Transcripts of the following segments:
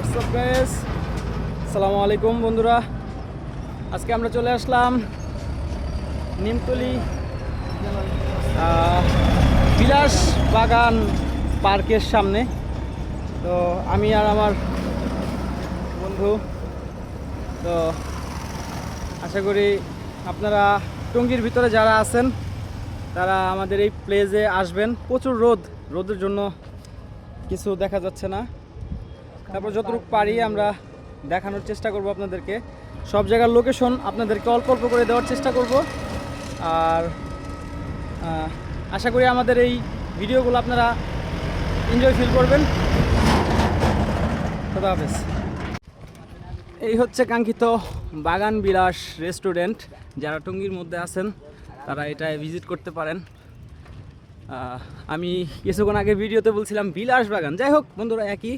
আসসালামু আলাইকুম বন্ধুরা। আজকে আমরা চলে আসলাম নিমতলি বিলাস বাগান পার্কের সামনে। তো আমি আর আমার বন্ধু, তো আশা করি আপনারা টঙ্গীর ভিতরে যারা আছেন, তারা আমাদের এই প্লেসে আসবেন। প্রচুর রোদ, রোদের জন্য কিছু দেখা যাচ্ছে না। তারপর যতটুকু পারি আমরা দেখানোর চেষ্টা করব আপনাদেরকে। সব জায়গার লোকেশন আপনাদেরকে অল্প অল্প করে দেওয়ার চেষ্টা করব। আর আশা করি আমাদের এই ভিডিওগুলো আপনারা এনজয় ফিল করবেন। হাফেজ। এই হচ্ছে কাঙ্ক্ষিত বাগান বিলাস রেস্টুরেন্ট। যারা টঙ্গীর মধ্যে আছেন, তারা এটায় ভিজিট করতে পারেন। আমি কিছুক্ষণ আগে ভিডিওতে বলছিলাম বিলাস বাগান। যাই হোক, বন্ধুরা একই।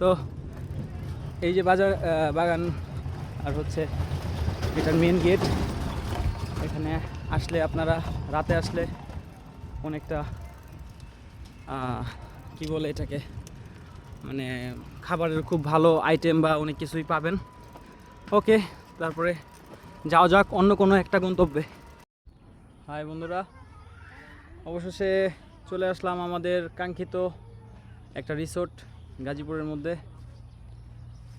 তো এই যে বাজার বাগান আর হচ্ছে এটার মেন গেট এখানে আসলে আপনারা রাতে আসলে অনেকটা কি বলে এটাকে মানে খাবারের খুব ভালো আইটেম বা অনেক কিছুই পাবেন। ওকে, তারপরে যাওয়া যাক অন্য কোনো একটা গন্তব্যে। হাই বন্ধুরা, অবশেষে চলে আসলাম আমাদের কাঙ্ক্ষিত একটা রিসোর্ট গাজীপুরের মধ্যে।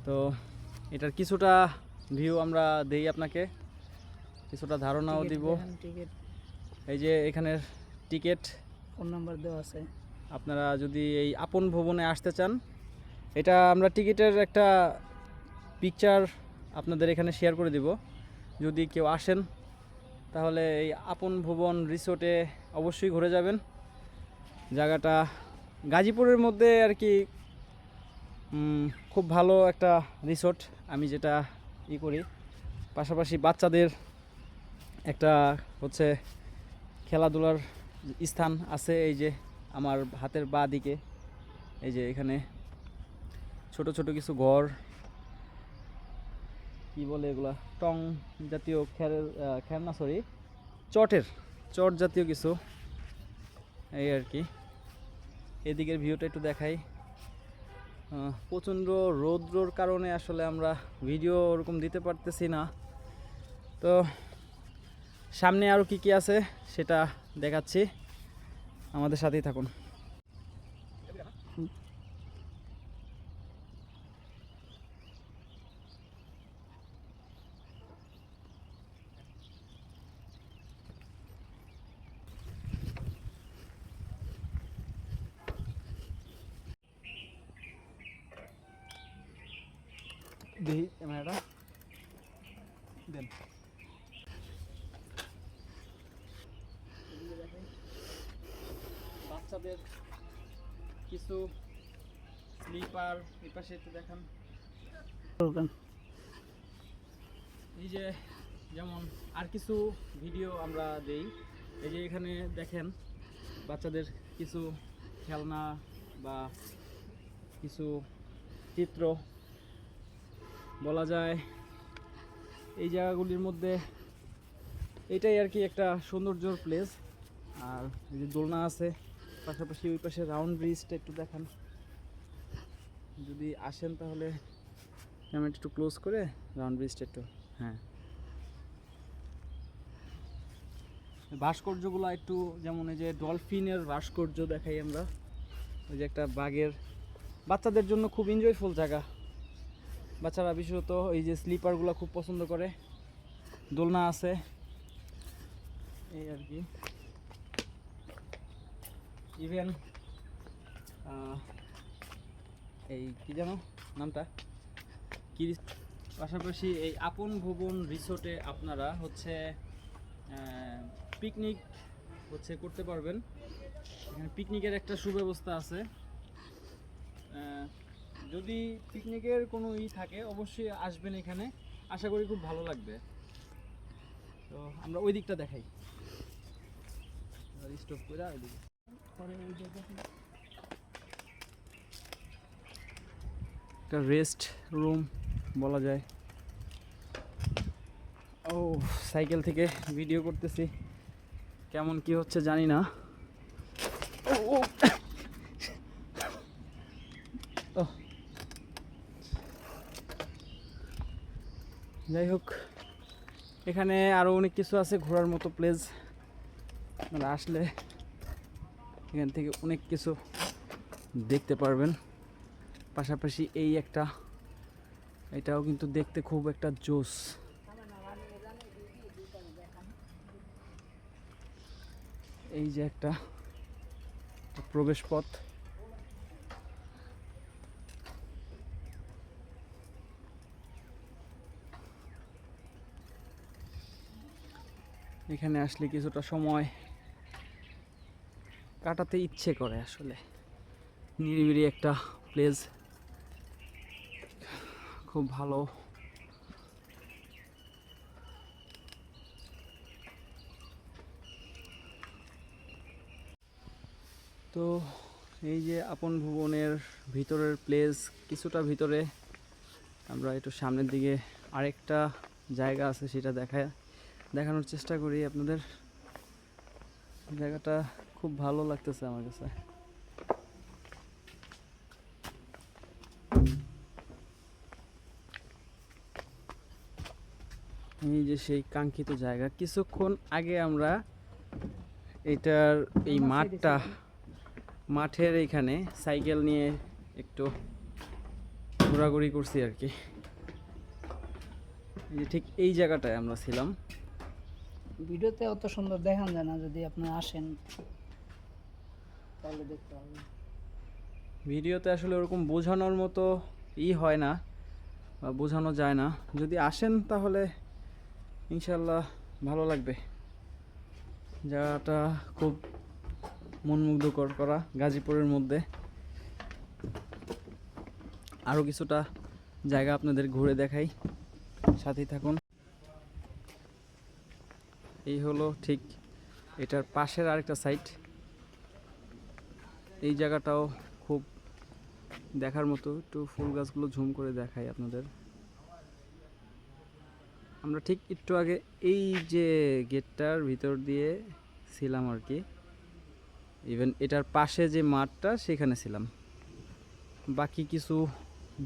তো এটার কিছুটা ভিউ আমরা দেই আপনাকে। কিছুটা ধারণাও দিব। এই যে এখানের টিকিট ফোন নাম্বার দেওয়া আছে। আপনারা যদি এই আপন ভবনে আসতে চান এটা আমরা টিকিটের একটা পিকচার আপনাদের এখানে শেয়ার করে দিব। যদি কেউ আসেন তাহলে এই আপন ভুবন রিসোর্টে অবশ্যই ঘুরে যাবেন। জায়গাটা গাজীপুরের মধ্যে আর কি খুব ভালো একটা রিসোর্ট আমি যেটা ই করি। পাশাপাশি বাচ্চাদের একটা হচ্ছে খেলাধুলার স্থান আছে এই যে আমার হাতের বা দিকে। এই যে এখানে ছোট ছোট কিছু ঘর। কি বলে এগুলা? টং জাতীয় খেলের খেলনা সরি চটের, চট জাতীয় কিছু। এই আর কি। এদিকের ভিউটা একটু দেখাই। প্রচণ্ড রৌদ্রর কারণে আসলে আমরা ভিডিও ওরকম দিতে পারতেছি না। তো সামনে আরও কি কি আছে সেটা দেখাচ্ছি। আমাদের সাথেই থাকুন। দেখি ক্যামেরাটা দেন। বাচ্চাদের কিছু স্লিপার এই পাশে একটু দেখান। এই যে যেমন আর কিছু ভিডিও আমরা দেই। এই যে এখানে দেখেন বাচ্চাদের কিছু খেলনা বা কিছু চিত্র। বলা যায় এই জায়গাগুলির মধ্যে এটাই আর কি একটা সৌন্দর্যর প্লেস আর এই যে দোলনা আছে, পাশাপাশি ওই পাশে রাউন্ড ব্রিজটা একটু দেখান। যদি আসেন তাহলে ক্যামেরাটা একটু ক্লোজ করে রাউন্ড ব্রিজটা একটু হ্যাঁ। ভাস্কর্যগুলো একটু যেমন এই যে ডলফিনের ভাস্কর্য দেখাই আমরা। ওই যে একটা বাঘের বাচ্চাদের জন্য খুব এনজয়ফুল জায়গা। বাচ্চারা বিশেষত এই যে স্লিপারগুলো খুব পছন্দ করে। দোলনা আছে। এই আর কি। ইভেন এই কি জানো নামটা? কি পাশাপাশি এই আপন ভুবন রিসোর্টে আপনারা হচ্ছে পিকনিক হচ্ছে করতে পারবেন। এখানে পিকনিকের একটা সুব্যবস্থা আছে। যদি পিকনিকের কোনো ই থাকে, অবশ্যই আসবেন এখানে। আশা করি খুব ভালো লাগবে। তো আমরা ওই দিকটা দেখাই। স্টপ করে ওই জায়গায় একটা রেস্ট রুম বলা যায়। ও সাইকেল থেকে ভিডিও করতেছি। কেমন কি হচ্ছে জানি না ও, ও। ও যাই হোক এখানে আরও অনেক কিছু আছে, ঘোরার মতো প্লেস আপনারা আসলে এখান থেকে অনেক কিছু দেখতে পারবেন। পাশাপাশি এই একটা, এটাও কিন্তু দেখতে খুব একটা জোস। এই যে একটা প্রবেশ পথ এখানে আসলে কিছুটা সময় কাটাতে ইচ্ছে করে আসলে। নিরিবিলি একটা প্লেস খুব ভালো। তো এই যে আপন ভুবনের ভিতরের প্লেস কিছুটা ভিতরে আমরা একটু সামনের দিকে আরেকটা জায়গা আছে সেটা দেখায় দেখানোর চেষ্টা করি আপনাদের। জায়গাটা খুব ভালো লাগতেছে আমার কাছে। এই যে সেই কাঙ্ক্ষিত জায়গা। কিছুক্ষণ আগে আমরা এটার এই মাঠটা মাঠের এইখানে সাইকেল নিয়ে একটু ঘোরাঘুরি করছি আর কি। যে ঠিক এই জায়গাটায় আমরা ছিলাম। ভিডিওতে অত সুন্দর দেখান যায় না যদি আপনি আসেন, তাহলে দেখতে হবে ভিডিওতে আসলে ওরকম বোঝানোর মতো ই হয় না বা বোঝানো যায় না। যদি আসেন তাহলে ইনশাল্লাহ ভালো লাগবে। জায়গাটা খুব মনমুগ্ধকর করা গাজীপুরের মধ্যে। আরও কিছুটা জায়গা আপনাদের ঘুরে দেখাই। সাথেই থাকুন। এই হলো ঠিক এটার পাশের আরেকটা সাইট এই জায়গাটাও খুব দেখার মতো, একটু ফুল গাছগুলো ঝুম করে দেখাই আপনাদের। আমরা ঠিক একটু আগে এই যে গেটটার ভিতর দিয়ে ছিলাম আর কি ইভেন এটার পাশে যে মাঠটা সেখানে ছিলাম। বাকি কিছু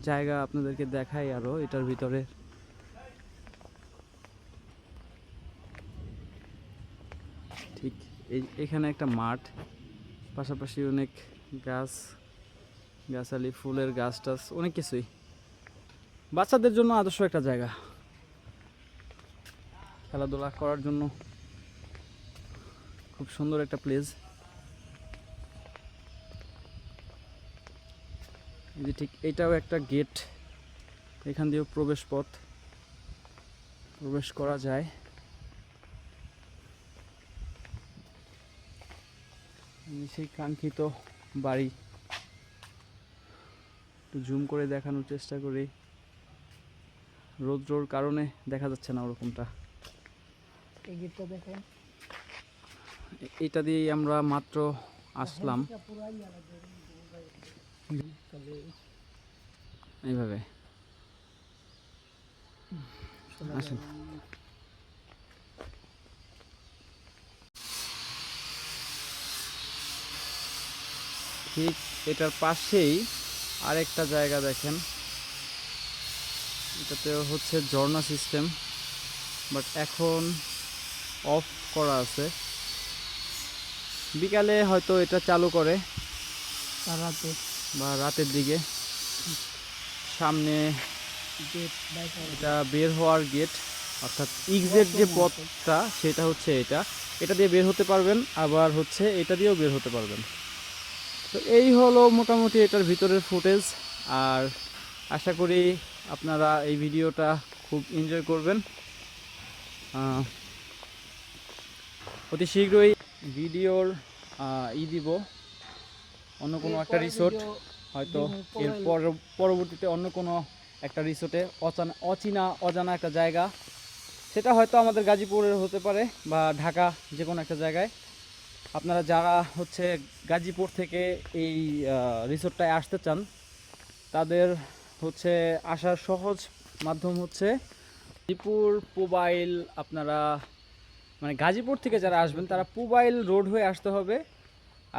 জায়গা আপনাদেরকে দেখাই আরও এটার ভিতরে। ঠিক, এই এখানে একটা মাঠ, পাশাপাশি অনেক গাছ, গাছালি, ফুলের গাছ টাছ, অনেক কিছুই। বাচ্চাদের জন্য আদর্শ একটা জায়গা। খেলাধুলা করার জন্য খুব সুন্দর একটা প্লেস। যে ঠিক এটাও একটা গেট, এখান দিয়েও প্রবেশ পথ প্রবেশ করা যায় এই যে সেই কাঙ্ক্ষিত বাড়ি। একটু জুম করে দেখানোর চেষ্টা করি। রোদ্রোর কারণে দেখা যাচ্ছে না ওরকমটা। এটা দিয়েই আমরা মাত্র আসলাম। এইভাবে। আসেন। ঠিক এটার পাশেই আরেকটা জায়গা দেখেন। এটাতে হচ্ছে ঝর্ণা সিস্টেম বাট এখন অফ করা আছে। বিকালে হয়তো এটা চালু করে। রাতে। বা রাতের দিকে। সামনে এটা বের হওয়ার গেট অর্থাৎ এক্সিট যে পথটা সেটা হচ্ছে এটা। এটা দিয়ে বের হতে পারবেন আবার হচ্ছে এটা দিয়েও বের হতে পারবেন। তো এই হলো মোটামুটি এটার ভিতরের ফুটেজ। আর আশা করি আপনারা এই ভিডিওটা খুব এনজয় করবেন। অতি শীঘ্রই ভিডিওর ই দিব। অন্য কোনো একটা রিসোর্ট হয়তো এর পর- পরবর্তীতে অন্য কোনো একটা রিসোর্টে অচানা অচেনা অজানা একটা জায়গা। সেটা হয়তো আমাদের গাজীপুরের হতে পারে বা ঢাকা যে কোনো একটা জায়গায়। আপনারা যারা হচ্ছে গাজীপুর থেকে এই রিসোর্টটায় আসতে চান, তাদের হচ্ছে আসার সহজ মাধ্যম হচ্ছে গাজীপুর পুবাইল আপনারা মানে গাজীপুর থেকে যারা আসবেন, তারা পুবাইল রোড হয়ে আসতে হবে।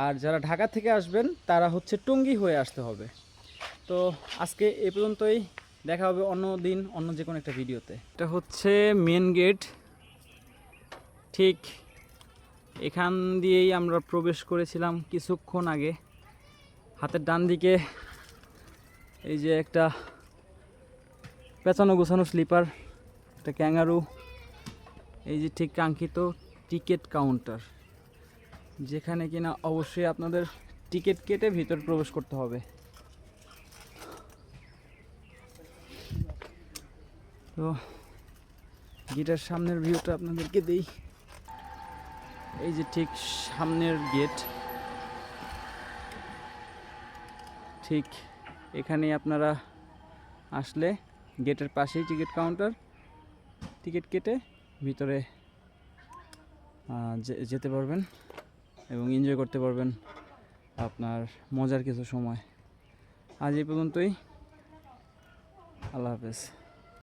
আর যারা ঢাকা থেকে আসবেন, তারা হচ্ছে টঙ্গী হয়ে আসতে হবে। তো আজকে এ পর্যন্তই। দেখা হবে অন্য দিন, অন্য যে কোনো একটা ভিডিওতে। এটা হচ্ছে মেন গেট ঠিক এখান দিয়েই আমরা প্রবেশ করেছিলাম কিছুক্ষণ আগে। হাতের ডান দিকে এই যে একটা পেঁচানো গোছানো স্লিপার, একটা ক্যাঙ্গারু, এই যে ঠিক কাঙ্ক্ষিত টিকিট কাউন্টার, যেখানে কিনা অবশ্যই আপনাদের টিকিট কেটে ভিতর প্রবেশ করতে হবে। তো গিটার সামনের ভিউটা আপনাদেরকে দেই। এই যে ঠিক সামনের গেট। ঠিক এখানে আপনারা আসলে গেটের পাশেই টিকিট কাউন্টার। টিকিট কেটে ভিতরে যেতে পারবেন এবং এনজয় করতে পারবেন আপনার মজার কিছু সময়। আজ এই পর্যন্তই। আল্লাহ হাফেজ।